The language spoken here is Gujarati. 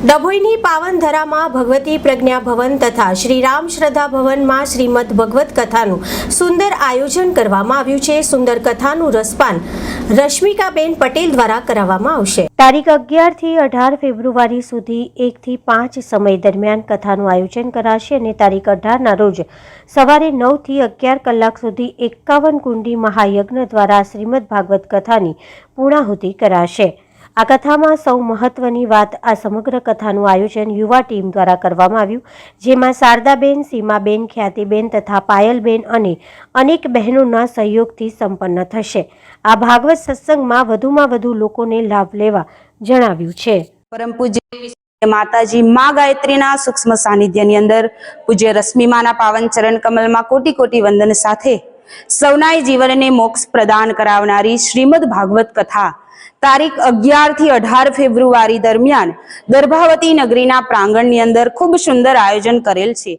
ડભોઈની પાવનધરામાં ભગવતી પ્રજ્ઞા ભવન તથા શ્રી રામ શ્રદ્ધા ભવનમાં શ્રીમદ ભગવત કથાનું સુંદર આયોજન કરવામાં આવ્યું છે. સુંદર કથાનું રસપાન રશ્મિકાબેન પટેલ દ્વારા કરાવવામાં આવશે. તારીખ અગિયારથી અઢાર ફેબ્રુઆરી સુધી એક થી પાંચ સમય દરમિયાન કથાનું આયોજન કરાશે અને તારીખ અઢારના રોજ સવારે નવથી અગિયાર કલાક સુધી એકાવન કુંડી મહાયજ્ઞ દ્વારા શ્રીમદ ભાગવત કથાની પૂર્ણાહુતિ કરાશે. આ કથામાં સૌ મહત્વની વાત આ સમગ્ર કથાનું આયોજન યુવા ટીમ દ્વારા કરવામાં આવ્યું, જેમાં શારદાબેન, સીમાબેન, ખ્યાતિબેન તથા પાયલબેન અને અનેક બહેનોના સહયોગથી સંપન્ન થશે. આ ભાગવત સત્સંગમાં વધુમાં વધુ લોકોને લાભ લેવા જણાવ્યું છે. પરમ પૂજ્ય માતાજી મા ગાયત્રીના સૂક્ષ્મ સાનિધ્યની અંદર પૂજ્ય રશ્મિમાના પાવન ચરણ કમલમાં કોટી કોટી વંદન સાથે સૌનાય જીવનને મોક્ષ પ્રદાન કરાવનારી શ્રીમદ ભાગવત કથા તારીખ અગિયારથી અઢાર ફેબ્રુઆરી દરમિયાન દર્ભાવતી નગરીના પ્રાંગણની અંદર ખૂબ સુંદર આયોજન કરેલ છે.